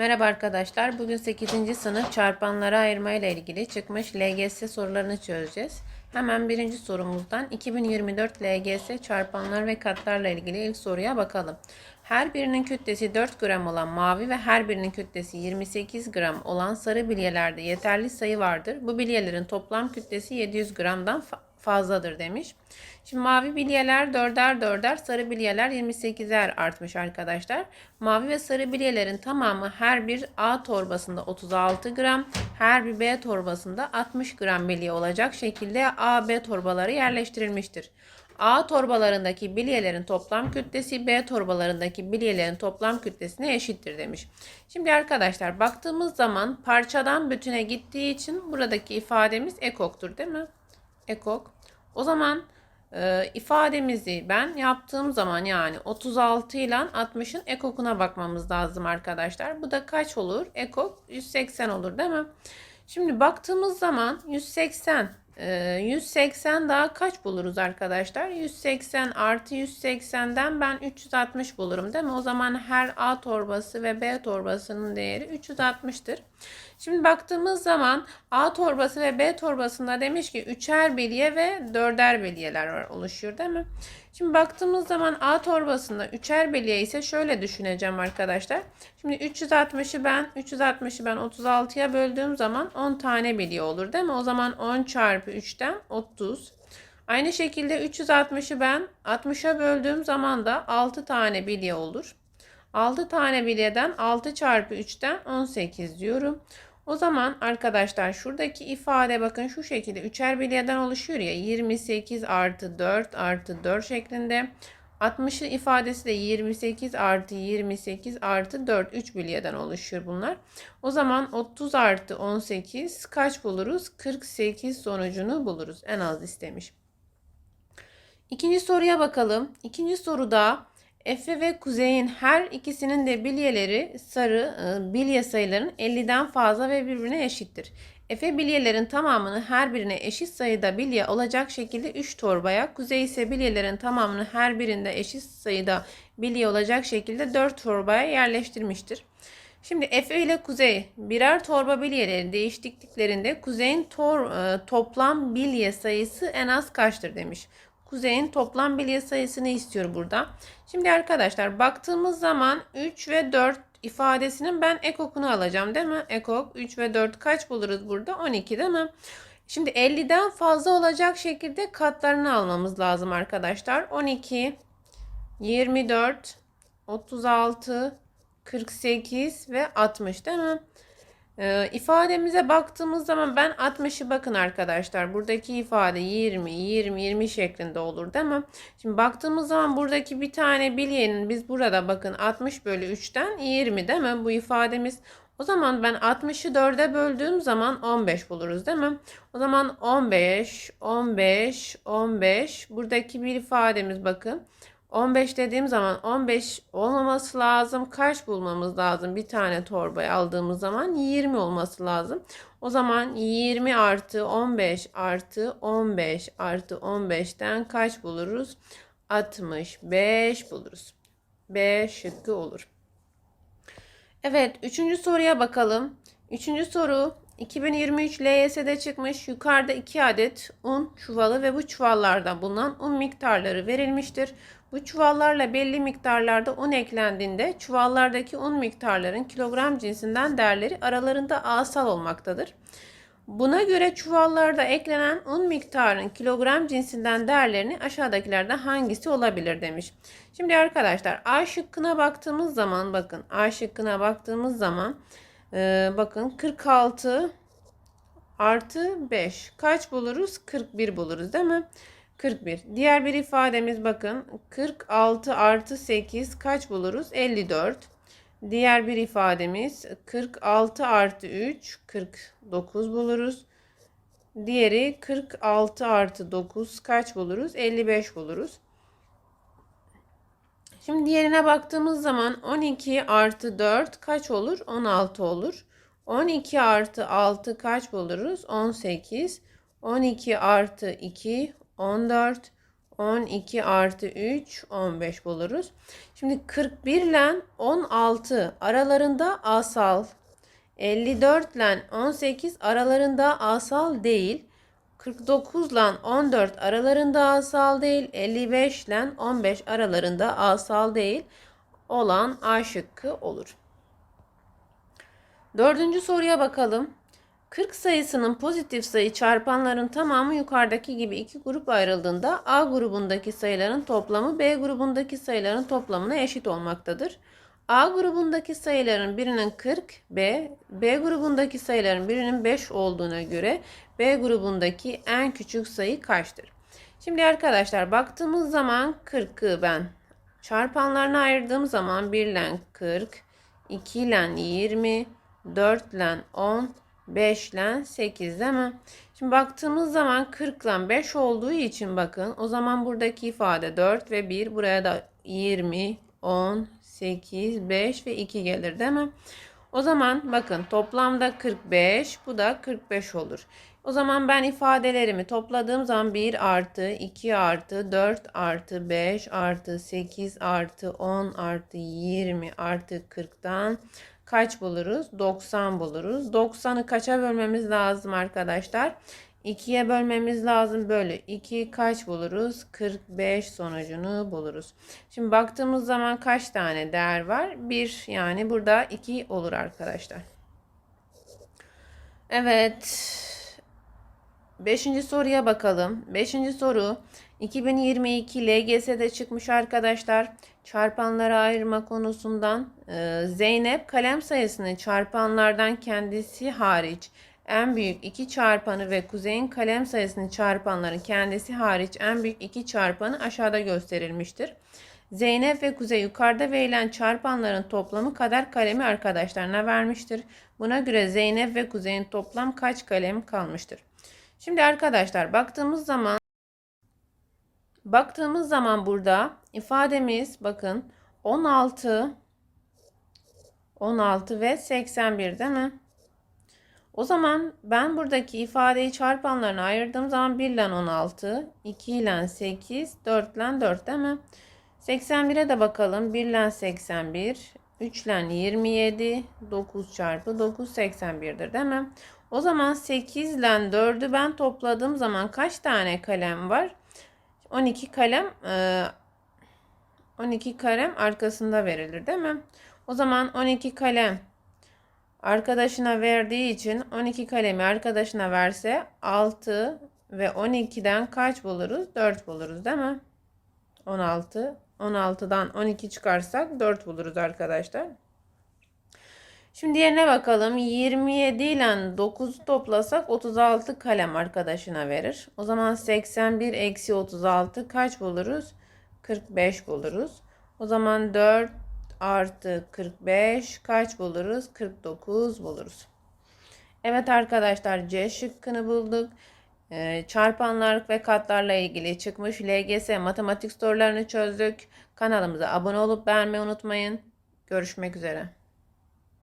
Merhaba arkadaşlar. Bugün 8. sınıf çarpanlara ayırma ile ilgili çıkmış LGS sorularını çözeceğiz. Hemen birinci sorumuzdan 2024 LGS çarpanlar ve katlarla ilgili ilk soruya bakalım. Her birinin kütlesi 4 gram olan mavi ve her birinin kütlesi 28 gram olan sarı bilyelerde yeterli sayı vardır. Bu bilyelerin toplam kütlesi 700 gramdan fazladır demiş. Şimdi mavi bilyeler 4'er 4'er, sarı bilyeler 28'er artmış arkadaşlar. Mavi ve sarı bilyelerin tamamı her bir A torbasında 36 gram, her bir B torbasında 60 gram bilye olacak şekilde A, B torbaları yerleştirilmiştir. A torbalarındaki bilyelerin toplam kütlesi B torbalarındaki bilyelerin toplam kütlesine eşittir demiş. Şimdi arkadaşlar baktığımız zaman parçadan bütüne gittiği için buradaki ifademiz ekoktur değil mi? Ekok. O zaman e, ifademizi ben yaptığım zaman yani 36 ile 60'ın ekokuna bakmamız lazım arkadaşlar. Bu da kaç olur? Ekok 180 olur değil mi? Şimdi baktığımız zaman 180 e, 180 daha kaç buluruz arkadaşlar? 180 artı 180'den ben 360 bulurum değil mi? O zaman her A torbası ve B torbasının değeri 360'tır. Şimdi baktığımız zaman A torbası ve B torbasında demiş ki üçer bilye ve dörder bilyeler var, oluşuyor değil mi? Şimdi baktığımız zaman A torbasında üçer bilye ise şöyle düşüneceğim arkadaşlar. Şimdi 360'ı ben 360'ı ben 36'ya böldüğüm zaman 10 tane bilye olur değil mi? O zaman 10 çarpı 3'ten 30. Aynı şekilde 360'ı ben 60'a böldüğüm zaman da 6 tane bilye olur. 6 tane bilyeden 6 çarpı 3'ten 18 diyorum. O zaman arkadaşlar şuradaki ifade bakın şu şekilde üçer bilyeden oluşuyor ya 28 artı 4 artı 4 şeklinde. 60 ifadesi de 28 artı 28 artı 4 3 bilyeden oluşuyor bunlar. O zaman 30 artı 18 kaç buluruz? 48 sonucunu buluruz. En az istemiş. İkinci soruya bakalım. İkinci soruda Efe ve Kuzey'in her ikisinin de bilyeleri sarı e, bilye sayılarının 50'den fazla ve birbirine eşittir. Efe bilyelerin tamamını her birine eşit sayıda bilye olacak şekilde 3 torbaya, Kuzey ise bilyelerin tamamını her birinde eşit sayıda bilye olacak şekilde 4 torbaya yerleştirmiştir. Şimdi Efe ile Kuzey birer torba bilyeleri değiştirdiklerinde Kuzey'in tor, e, toplam bilye sayısı en az kaçtır demiş. Kuzey'in toplam bilye sayısını istiyor burada. Şimdi arkadaşlar baktığımız zaman 3 ve 4 ifadesinin ben ekokunu alacağım değil mi? Ekok 3 ve 4 kaç buluruz burada? 12 değil mi? Şimdi 50'den fazla olacak şekilde katlarını almamız lazım arkadaşlar. 12, 24, 36, 48 ve 60 değil mi? Ee, ifademize baktığımız zaman ben 60'ı bakın arkadaşlar. Buradaki ifade 20, 20, 20 şeklinde olur değil mi? Şimdi baktığımız zaman buradaki bir tane bilyenin biz burada bakın 60 bölü 3'ten 20 değil mi? Bu ifademiz. O zaman ben 60'ı 4'e böldüğüm zaman 15 buluruz değil mi? O zaman 15, 15, 15. Buradaki bir ifademiz bakın. 15 dediğim zaman 15 olmaması lazım. Kaç bulmamız lazım? Bir tane torbayı aldığımız zaman 20 olması lazım. O zaman 20 artı 15 artı 15 artı 15'ten kaç buluruz? 65 buluruz. B şıkkı olur. Evet, üçüncü soruya bakalım. Üçüncü soru 2023 LYS'de çıkmış. Yukarıda 2 adet un çuvalı ve bu çuvallarda bulunan un miktarları verilmiştir. Bu çuvallarla belli miktarlarda un eklendiğinde çuvallardaki un miktarların kilogram cinsinden değerleri aralarında asal olmaktadır. Buna göre çuvallarda eklenen un miktarının kilogram cinsinden değerlerini aşağıdakilerden hangisi olabilir demiş. Şimdi arkadaşlar A şıkkına baktığımız zaman bakın A şıkkına baktığımız zaman e, bakın 46 artı 5 kaç buluruz? 41 buluruz değil mi? 41. Diğer bir ifademiz bakın 46 artı 8 kaç buluruz? 54. Diğer bir ifademiz 46 artı 3 49 buluruz. Diğeri 46 artı 9 kaç buluruz? 55 buluruz. Şimdi diğerine baktığımız zaman 12 artı 4 kaç olur? 16 olur. 12 artı 6 kaç buluruz? 18. 12 artı 2 14. 12 artı 3 15 buluruz. Şimdi 41 ile 16 aralarında asal. 54 ile 18 aralarında asal değil. 49 ile 14 aralarında asal değil. 55 ile 15 aralarında asal değil. Olan A şıkkı olur. Dördüncü soruya bakalım. 40 sayısının pozitif sayı çarpanların tamamı yukarıdaki gibi iki grup ayrıldığında A grubundaki sayıların toplamı B grubundaki sayıların toplamına eşit olmaktadır. A grubundaki sayıların birinin 40, B, B grubundaki sayıların birinin 5 olduğuna göre B grubundaki en küçük sayı kaçtır? Şimdi arkadaşlar baktığımız zaman 40'ı ben çarpanlarına ayırdığım zaman 1 ile 40, 2 ile 20, 4 ile 10, 5 ile 8 değil mi? Şimdi baktığımız zaman 40 ile 5 olduğu için bakın o zaman buradaki ifade 4 ve 1 buraya da 20, 10, 8, 5 ve 2 gelir değil mi? O zaman bakın toplamda 45 bu da 45 olur. O zaman ben ifadelerimi topladığım zaman 1 artı 2 artı 4 artı 5 artı 8 artı 10 artı 20 artı 40'tan kaç buluruz? 90 buluruz. 90'ı kaça bölmemiz lazım arkadaşlar? 2'ye bölmemiz lazım. Bölü 2 kaç buluruz? 45 sonucunu buluruz. Şimdi baktığımız zaman kaç tane değer var? 1 yani burada 2 olur arkadaşlar. Evet. Beşinci soruya bakalım. Beşinci soru 2022 LGS'de çıkmış arkadaşlar. Çarpanlara ayırma konusundan e, Zeynep kalem sayısını çarpanlardan kendisi hariç en büyük iki çarpanı ve Kuzey'in kalem sayısını çarpanların kendisi hariç en büyük iki çarpanı aşağıda gösterilmiştir. Zeynep ve Kuzey yukarıda verilen çarpanların toplamı kadar kalemi arkadaşlarına vermiştir. Buna göre Zeynep ve Kuzey'in toplam kaç kalem kalmıştır? Şimdi arkadaşlar baktığımız zaman baktığımız zaman burada ifademiz bakın 16 16 ve 81 değil mi? O zaman ben buradaki ifadeyi çarpanlarına ayırdığım zaman 1 ile 16, 2 ile 8, 4 ile 4 değil mi? 81'e de bakalım. 1 ile 81, 3 ile 27, 9 çarpı 9 81'dir değil mi? O zaman 8 ile 4'ü ben topladığım zaman kaç tane kalem var? 12 kalem 12 kalem arkasında verilir değil mi? O zaman 12 kalem arkadaşına verdiği için 12 kalemi arkadaşına verse 6 ve 12'den kaç buluruz? 4 buluruz değil mi? 16. 16'dan 12 çıkarsak 4 buluruz arkadaşlar. Şimdi diğerine bakalım. 27 ile 9'u toplasak 36 kalem arkadaşına verir. O zaman 81 eksi 36 kaç buluruz? 45 buluruz. O zaman 4 artı 45 kaç buluruz? 49 buluruz. Evet arkadaşlar C şıkkını bulduk. Ee, çarpanlar ve katlarla ilgili çıkmış LGS matematik sorularını çözdük. Kanalımıza abone olup beğenmeyi unutmayın. Görüşmek üzere.